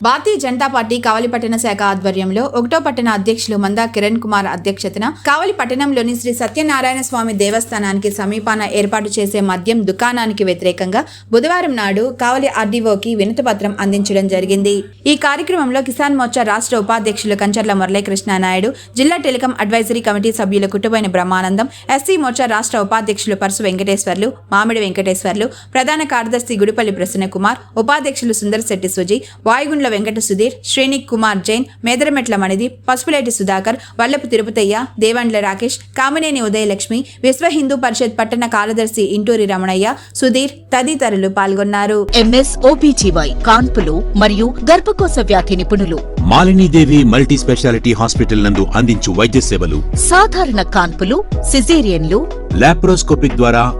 Bharatiya Janata party కావలి పట్టణ శాఖ ఆధ్వర్యంలో ఒకటో పట్టణ అధ్యక్షులు మందా కిరణ్ కుమార్ అధ్యక్షతన కావలి పట్టణంలోని శ్రీ సత్యనారాయణ స్వామి దేవస్థానానికి సమీపాన ఏర్పాటు చేసే మద్యం దుకాణానికి వ్యతిరేకంగా బుధవారం నాడు కావలి ఆర్డీఓకి వినతిపత్రం అందించడం జరిగింది. ఈ కార్యక్రమంలో కిసాన్ మోర్చా రాష్ట్ర ఉపాధ్యక్షులు కంచర్ల మురళీకృష్ణ నాయుడు జిల్లా టెలికాం అడ్వైజరీ కమిటీ సభ్యులు కుటుంబైన బ్రహ్మానందం ఎస్సీ మోర్చా రాష్ట్ర ఉపాధ్యక్షులు పరసు వెంకటేశ్వర్లు మామిడి వెంకటేశ్వర్లు ప్రధాన కార్యదర్శి గుడిపల్లి ప్రసన్నకుమార్ ఉపాధ్యక్షులు సుందర్ శెట్టి సుజీ వాయుగుండ్ల వెంకట సుధీర్ శ్రేణిక్ కుమార్ జైన్ మేదరమెట్ల మణిది పసుపులేటి సుధాకర్ వల్లపు తిరుపతయ్య దేవండ్ల రాకేష్ కామినేని ఉదయలక్ష్మి విశ్వ హిందూ పరిషత్ పట్టణ కార్యదర్శి ఇంటూరి రమణయ్య సుధీర్ తదితరులు పాల్గొన్నారు. ఎంఎస్ ఓబీజీవై కాన్పులు మరియు గర్భకోశ వ్యాధి నిపుణులు. మాలినీదేవి మల్టీ స్పెషాలిటీ హాస్పిటల్ నందు అందించు వైద్య సేవలు. సాధారణ కాన్పులు సిజేరియన్లు. లాప్రోస్కోపిక్ ద్వారా